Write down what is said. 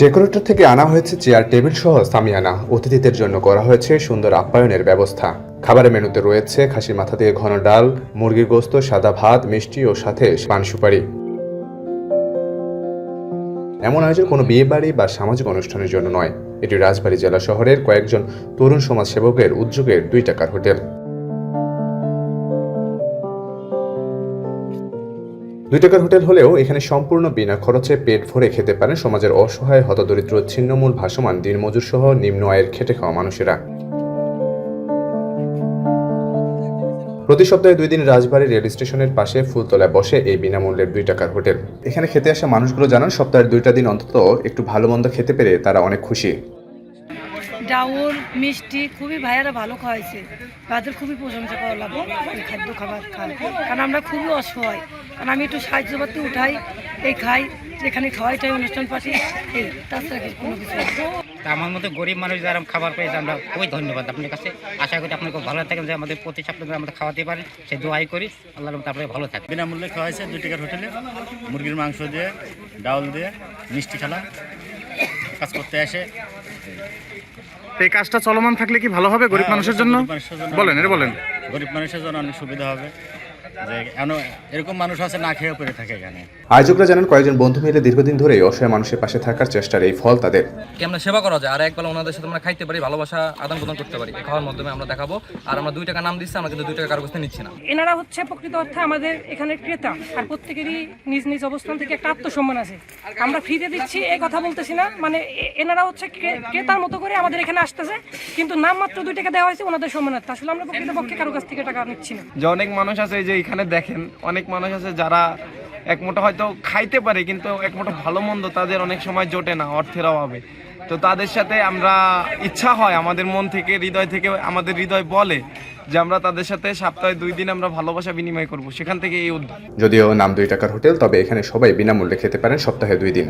Decorator থেকে আনা হয়েছে চেয়ার, টেবিল সহ সামিয়ানা। অতিথিদের জন্য করা হয়েছে সুন্দর আপ্যায়নের ব্যবস্থা। খাবারের মেনুতে রয়েছে খাসির মাথা দিয়ে ঘন ডাল, মুরগির গোস্ত, সাদা ভাত, মিষ্টি ও সাথে পান সুপারি। এমন আয়োজন কোনো বিয়ে বাড়ি বা সামাজিক অনুষ্ঠানের জন্য নয়। এটি রাজবাড়ী জেলা শহরের কয়েকজন তরুণ সমাজসেবকের উদ্যোগের দুই টাকার হোটেল। দুই টাকার হোটেল হলেও এখানে সম্পূর্ণ বিনা খরচে পেট ভরে খেতে পারেন সমাজের অসহায় হতদরিদ্র ছিন্নমূল ভাসমান দিনমজুর সহ নিম্ন আয়ের খেটে খাওয়া মানুষেরা। প্রতি সপ্তাহে দুই দিন রাজবাড়ী রেল স্টেশনের পাশে ফুলতলায় বসে এই বিনামূল্যের দুই টাকার হোটেল। এখানে খেতে আসা মানুষগুলো জানান, সপ্তাহের দুইটা দিন অন্তত একটু ভালো মন্দ খেতে পেরে তারা অনেক খুশি। ডাউল মিষ্টি খুবই ভালো খাওয়াইছে। তাদের খুবই প্রশংসা খাদ্য খাবার কারণ আমরা খুবই অসহায়। কারণ আমি একটু সাহায্য পাতি উঠাই এই খাই যেখানে খাওয়াই টাই অনুষ্ঠান পাশে এই তাছাড়া কোনো কিছু আমার মতো গরিব মানুষ যারা খাবার পেয়েছে আমরা খুবই ধন্যবাদ আপনার কাছে। আশা করি আপনি খুব ভালো থাকেন যে আমাদের প্রতি সপ্তাহে আমাদের খাওয়াতে পারেন সে দোয়াই করি। আল্লাহর মতো আপনাকে ভালো থাকবেন বিনামূল্যে খাওয়া হয়েছে দুই টাকার হোটেলে মুরগির মাংস দিয়ে ডাউল দিয়ে মিষ্টি খেলা কাজ করতে আসে। এই কাজটা চলমান থাকলে কি ভালো হবে গরিব হ্যাঁ, মানুষের জন্য? গরিব মানুষের জন্য বলেন এটা বলেন। গরিব মানুষের জন্য অনেক সুবিধা হবে। যে এরকম মানুষ আছে না খেয়েও পড়ে থাকে এখানে। আয়োজকরা জানান কয়েকজন বন্ধু মিলে দীর্ঘদিন ধরেই অসহায় মানুষের পাশে থাকার চেষ্টার এই ফল তাদের। কি আমরা সেবা করা যায়? আর ওনাদের সাথে আমরা খাইতে পারি ভালোবাসা আদান প্রদান করতে পারি। খাওয়ার মাধ্যমে আমরা দেখাবো। আর আমরা দুই টাকা নাম দিচ্ছি আমরা কিন্তু দুই টাকা কারও কাছ নিচ্ছি না। এনারা হচ্ছে প্রকৃত অর্থে আমাদের এখানে ক্রেতা। আর প্রত্যেকেরই নিজ নিজ অবস্থান থেকে একটা আত্মসম্মান আছে। আমরা ফ্রিতে দিচ্ছি এই কথা বলতেছি না। মানে এনারা হচ্ছে ক্রেতার মতো করে আমাদের এখানে আসতেছে। কিন্তু নাম মাত্র দুই টাকা দেওয়া হয়েছে ওনাদের সম্মানার্থে। আসলে আমরা প্রকৃত পক্ষে কারও কাছ থেকে টাকা নিচ্ছি না। যে অনেক মানুষ আছে যে এখানে দেখেন, অনেক মানুষ আছে যারা এক মুঠো হয়তো খাইতে পারে, কিন্তু এক মুঠো ভালো মন্দ তাদের অনেক সময় জোটে না, অর্থের অভাবে। তো তাদের সাথে আমরা ইচ্ছা হয়, আমাদের মন থেকে, হৃদয় থেকে আমাদের হৃদয় বলে যে আমরা তাদের সাথে সপ্তাহে দুই দিন আমরা ভালোবাসা বিনিময় করব। সেখান থেকে এই উদ্যোগ। যদিও নাম দুই টাকার হোটেল, তবে এখানে সবাই বিনামূল্যে খেতে পারেন সপ্তাহে দুই দিন।